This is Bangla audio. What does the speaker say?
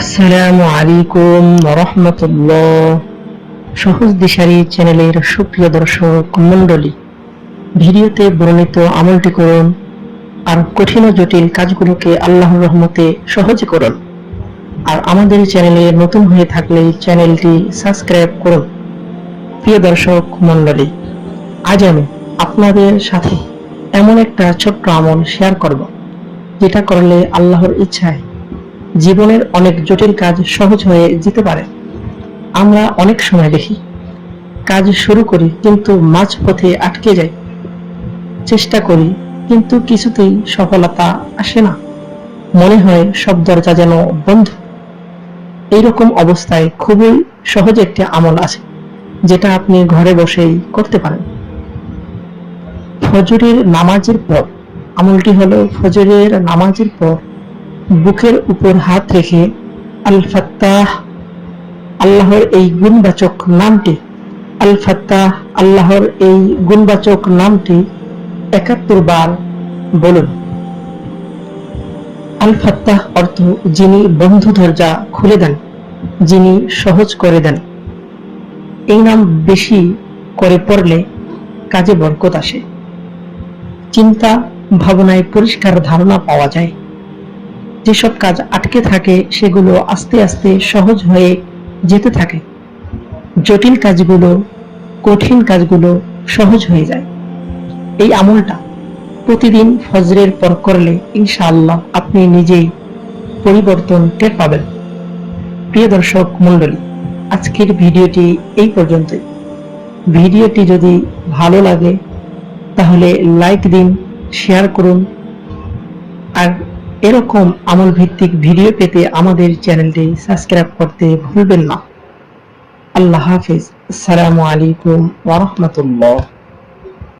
আসসালামু আলাইকুম রহমতুল্লাহ সহজ দিশারি চ্যানেলের সুপ্রিয় দর্শক মণ্ডলী, ভিডিওতে বর্ণিত আমলটি করুন আর কঠিন ও জটিল কাজগুলোকে আল্লাহর রহমতে সহজ করুন। আর আমাদের চ্যানেলে নতুন হয়ে থাকলে চ্যানেলটি সাবস্ক্রাইব করুন। প্রিয় দর্শক মণ্ডলী, আজ আমি আপনাদের সাথে এমন একটা ছোট্ট আমল শেয়ার করব, যেটা করলে আল্লাহর ইচ্ছায় জীবনের অনেক জটিল কাজ সহজ হয়ে যেতে পারে। আমরা অনেক সময় দেখি, কাজ শুরু করি কিন্তু মাঝ পথে আটকে যাই। চেষ্টা করি কিন্তু কিছুতেই সফলতা আসে না। মনে হয় সব দরজা যেন বন্ধ। এইরকম অবস্থায় খুবই সহজ একটি আমল আছে, যেটা আপনি ঘরে বসেই করতে পারেন। ফজরের নামাজের পর, আমলটি হলো ফজরের নামাজের পর বুকের উপর হাত রেখে আল ফাত্তাহ আল্লাহর এই গুণবাচক নামটি আল ফাত্তাহ আল্লাহর এই গুণবাচক নামটি একাত্তর বার বলুন। আল ফাত্তাহ অর্থ যিনি বন্ধু দরজা খুলে দেন, যিনি সহজ করে দেন। এই নাম বেশি করে পড়লে কাজে বরকত আসে। চিন্তা, ভাবনায় পরিষ্কার ধারণা পাওয়া যায়। যেসব কাজ আটকে থাকে, সেগুলো আস্তে আস্তে সহজ হয়ে যেতে থাকে। জটিল কাজগুলো, কঠিন কাজগুলো সহজ হয়ে যায়। এই আমলটা প্রতিদিন ফজরের পর করলে ইনশাআল্লাহ আপনি নিজেই পরিবর্তন টের পাবেন। প্রিয় দর্শক মণ্ডলী, আজকের ভিডিওটি এই পর্যন্তই। ভিডিওটি যদি ভালো লাগে, তাহলে লাইক দিন, শেয়ার করুন, আর এরকম আমল ভিত্তিক ভিডিও পেতে আমাদের চ্যানেলটি সাবস্ক্রাইব করতে ভুলবেন না। আল্লাহ হাফিজ। আসসালামু আলাইকুম ওয়া রাহমাতুল্লাহ।